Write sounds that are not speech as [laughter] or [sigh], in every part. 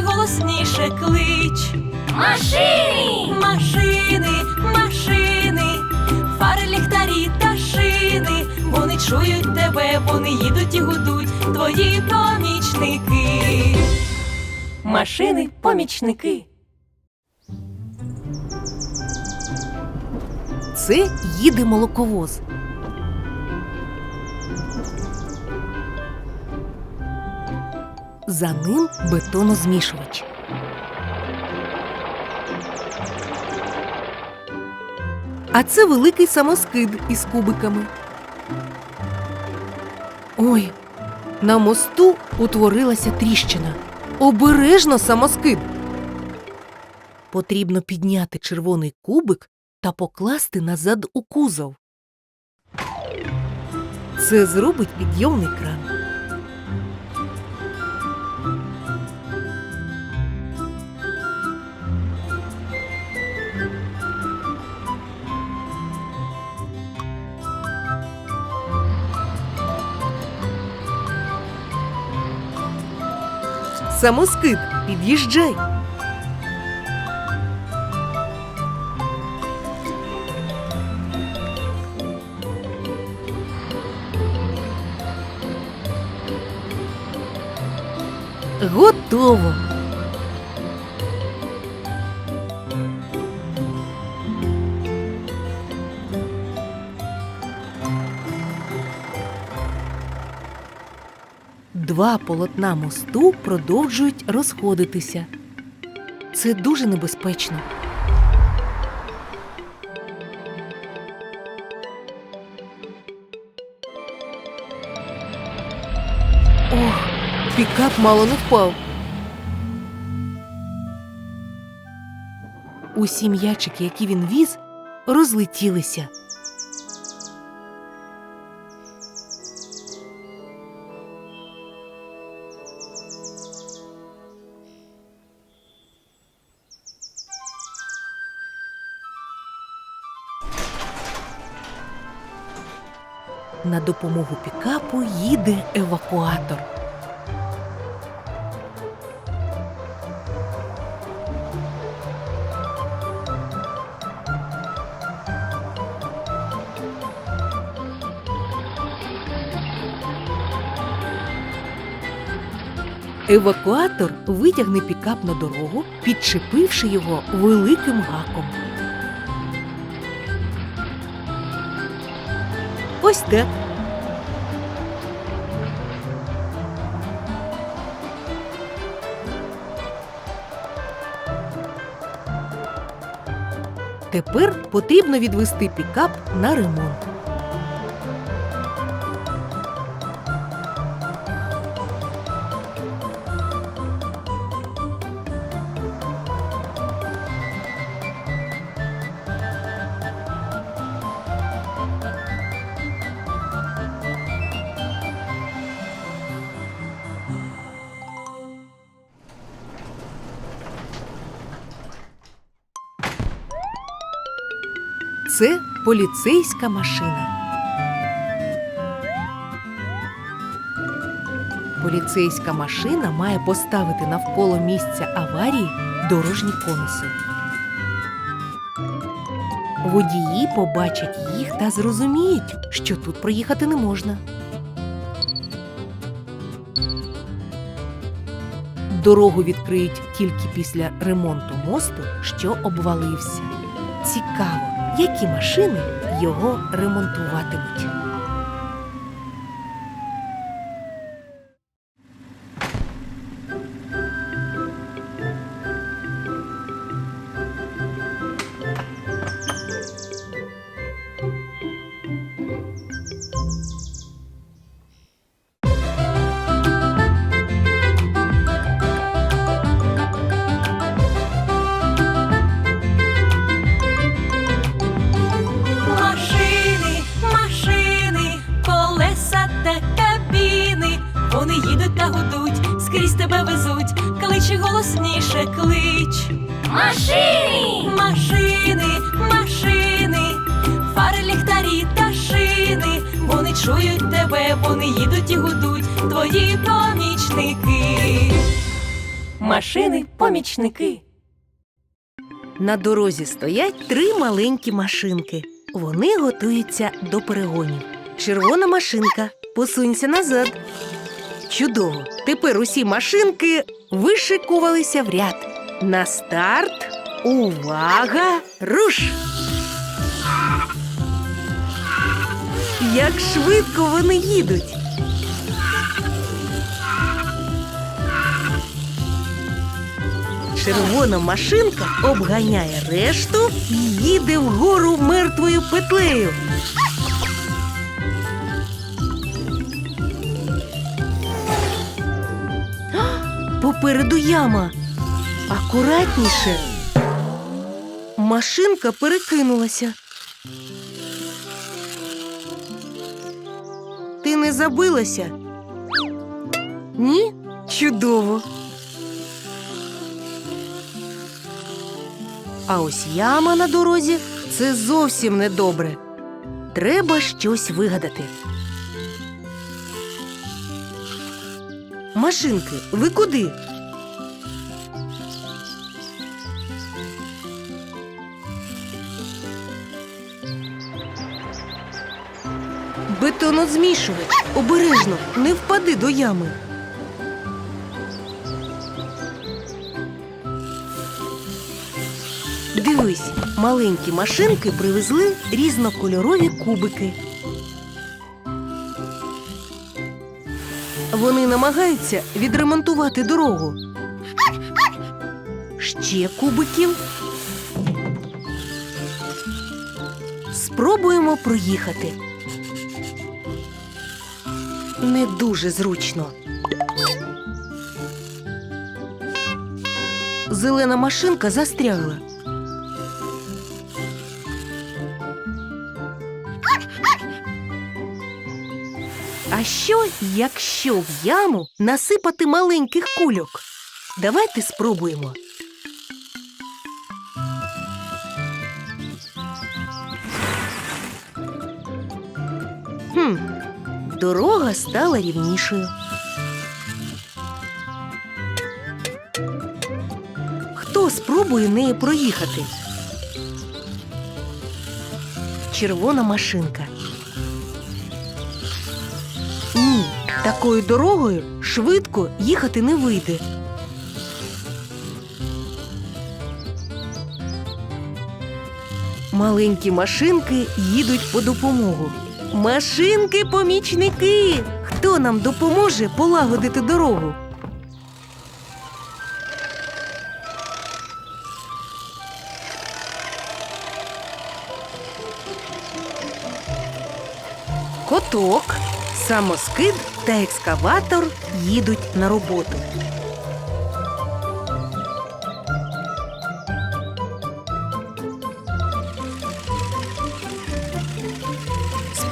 голосніше, клич. Машини! Машини, машини, фари, ліхтарі та шини, вони чують тебе, вони їдуть і гудуть, твої помічники. Машини, помічники. Це їде молоковоз. За ним бетонозмішувач. А це великий самоскид із кубиками. Ой, на мосту утворилася тріщина. Обережно самоскид. Потрібно підняти червоний кубик та покласти назад у кузов. Це зробить підйомний кран. Самоскид, під'їжджай. Готово. Два полотна мосту продовжують розходитися. Це дуже небезпечно. Ох, пікап мало не впав. Усі м'ячики, які він віз, розлетілися. На допомогу пікапу їде евакуатор. Евакуатор витягне пікап на дорогу, підчепивши його великим гаком. Ось так. Тепер потрібно відвести пікап на ремонт. Це поліцейська машина. Поліцейська машина має поставити навколо місця аварії дорожні конуси. Водії побачать їх та зрозуміють, що тут проїхати не можна. Дорогу відкриють тільки після ремонту мосту, що обвалився. Цікаво, які машини його ремонтуватимуть. Чують тебе, вони їдуть і гудуть, твої помічники. Машини помічники. На дорозі стоять три маленькі машинки. Вони готуються до перегонів. Червона машинка, посунься назад. Чудово! Тепер усі машинки вишикувалися в ряд. На старт. Увага! Руш! Як швидко вони їдуть. Червона машинка обганяє решту і їде вгору мертвою петлею. Попереду яма. Акуратніше. Машинка перекинулася. Не забилася? Ні? Чудово. А ось яма на дорозі це зовсім недобре. Треба щось вигадати. Машинки, ви куди? Бетонозмішувач. Обережно, не впади до ями. Дивись, маленькі машинки привезли різнокольорові кубики. Вони намагаються відремонтувати дорогу. Ще кубиків. Спробуємо проїхати. Не дуже зручно. Зелена машинка застрягла. А що, якщо в яму насипати маленьких кульок? Давайте спробуємо. Дорога стала рівнішою. Хто спробує нею проїхати? Червона машинка. Ні, такою дорогою швидко їхати не вийде. Маленькі машинки їдуть по допомогу. Машинки-помічники! Хто нам допоможе полагодити дорогу? Коток, самоскид та екскаватор їдуть на роботу.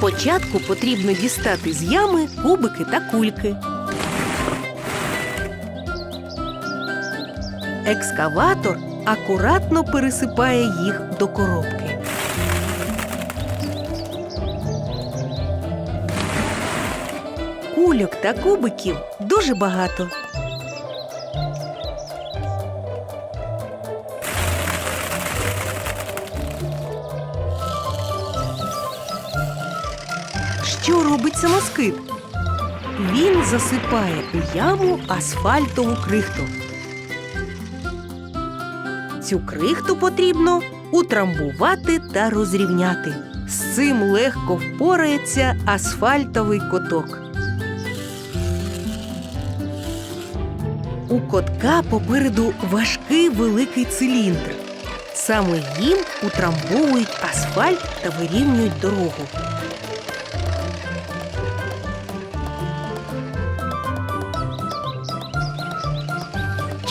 Спочатку потрібно дістати з ями кубики та кульки. Екскаватор акуратно пересипає їх до коробки. Кульок та кубиків дуже багато. Що робить самоскид? Він засипає яму асфальтову крихту. Цю крихту потрібно утрамбувати та розрівняти. З цим легко впорається асфальтовий коток. У котка попереду важкий великий циліндр. Саме їм утрамбовують асфальт та вирівнюють дорогу.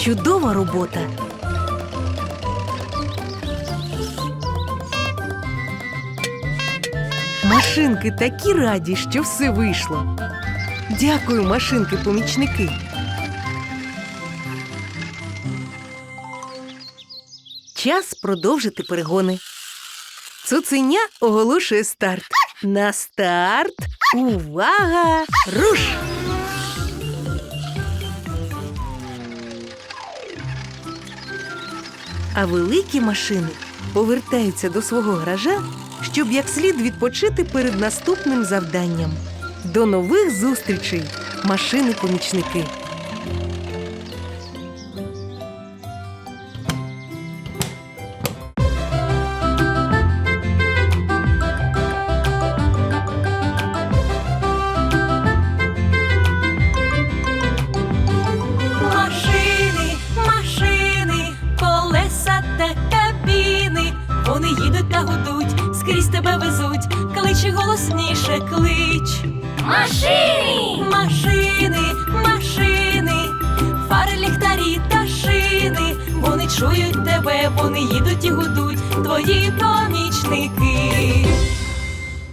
Чудова робота. Машинки такі раді, що все вийшло. Дякую, машинки-помічники. Час продовжити перегони. Цуценя оголошує старт. На старт. Увага! Руш! А великі машини повертаються до свого гаража, щоб як слід відпочити перед наступним завданням. До нових зустрічей, машини-помічники! Машини! Машини, машини, фари, ліхтарі та шини. Вони чують тебе, вони їдуть і гудуть, твої помічники.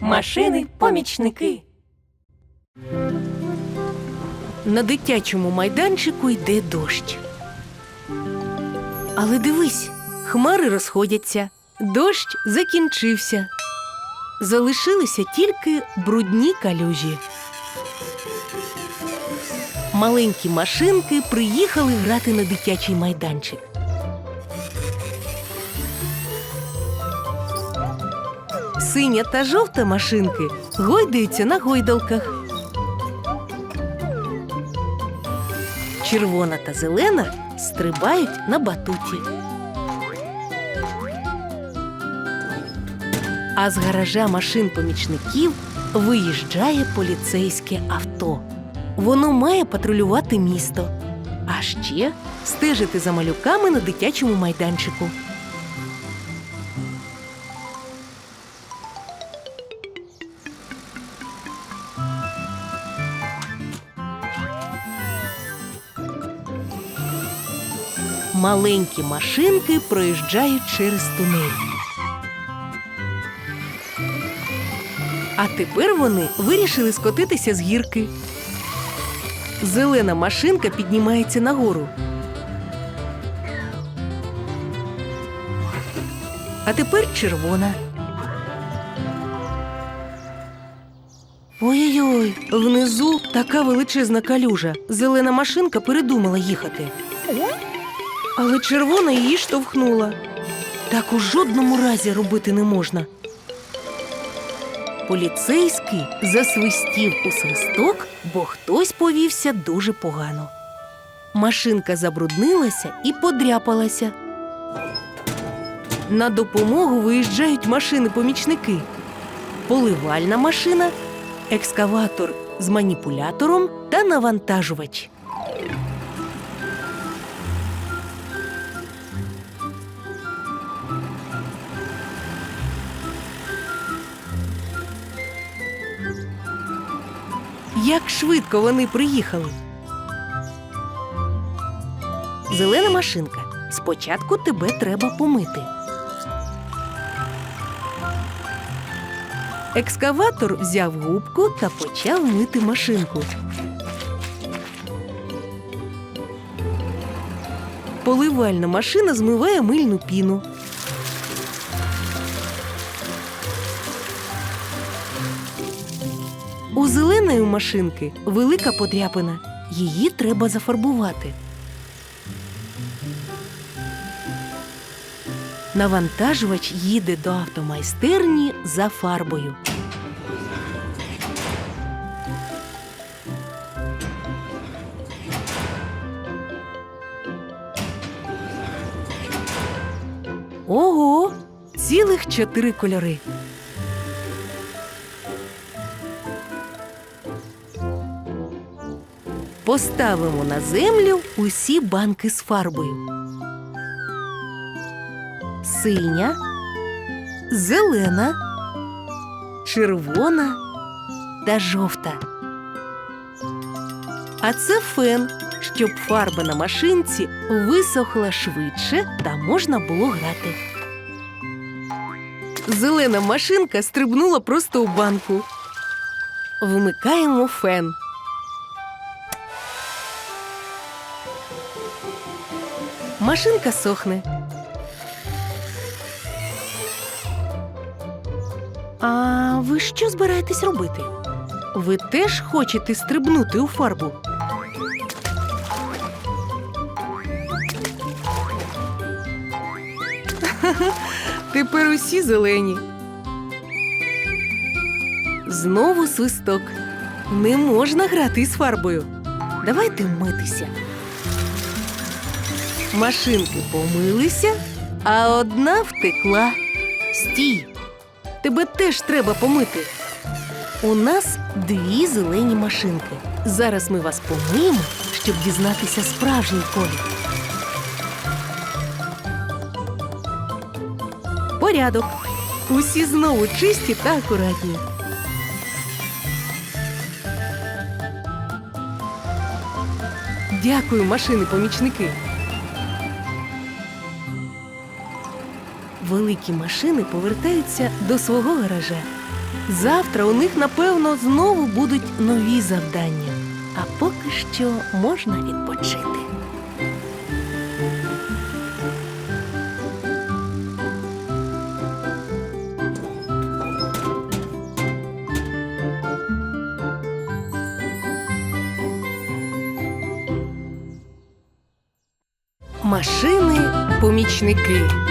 Машини, помічники. На дитячому майданчику йде дощ. Але дивись, хмари розходяться, дощ закінчився. Залишилися тільки брудні калюжі. Маленькі машинки приїхали грати на дитячий майданчик. Синя та жовта машинки гойдаються на гойдалках. Червона та зелена стрибають на батуті. А з гаража машин помічників виїжджає поліцейське авто. Воно має патрулювати місто, а ще стежити за малюками на дитячому майданчику. Маленькі машинки проїжджають через тунель. А тепер вони вирішили скотитися з гірки. Зелена машинка піднімається нагору. А тепер червона. Ой-ой-ой, внизу така величезна калюжа. Зелена машинка передумала їхати. Але червона її штовхнула. Так у жодному разі робити не можна. Поліцейський засвистів у свисток, бо хтось повівся дуже погано. Машинка забруднилася і подряпалася. На допомогу виїжджають машини-помічники. Поливальна машина, екскаватор з маніпулятором та навантажувач. Як швидко вони приїхали. Зелена машинка. Спочатку тебе треба помити. Екскаватор взяв губку та почав мити машинку. Поливальна машина змиває мильну піну. У зеленої машинки велика подряпина. Її треба зафарбувати. Навантажувач їде до автомайстерні за фарбою. Ого! Цілих чотири кольори. Поставимо на землю усі банки з фарбою. Синя, зелена, червона та жовта. А це фен, щоб фарба на машинці висохла швидше та можна було грати. Зелена машинка стрибнула просто у банку. Вмикаємо фен. Машинка сохне. А ви що збираєтесь робити? Ви теж хочете стрибнути у фарбу? [laughs] Тепер усі зелені. Знову свисток. Не можна грати із фарбою. Давайте митися. Машинки помилися, а одна втекла. Стій. Тебе теж треба помити. У нас дві зелені машинки. Зараз ми вас помиємо, щоб дізнатися справжній колір. Порядок. Усі знову чисті та акуратні. Дякую, машини-помічники. Великі машини повертаються до свого гаража. Завтра у них, напевно, знову будуть нові завдання. А поки що можна відпочити. Машини помічники.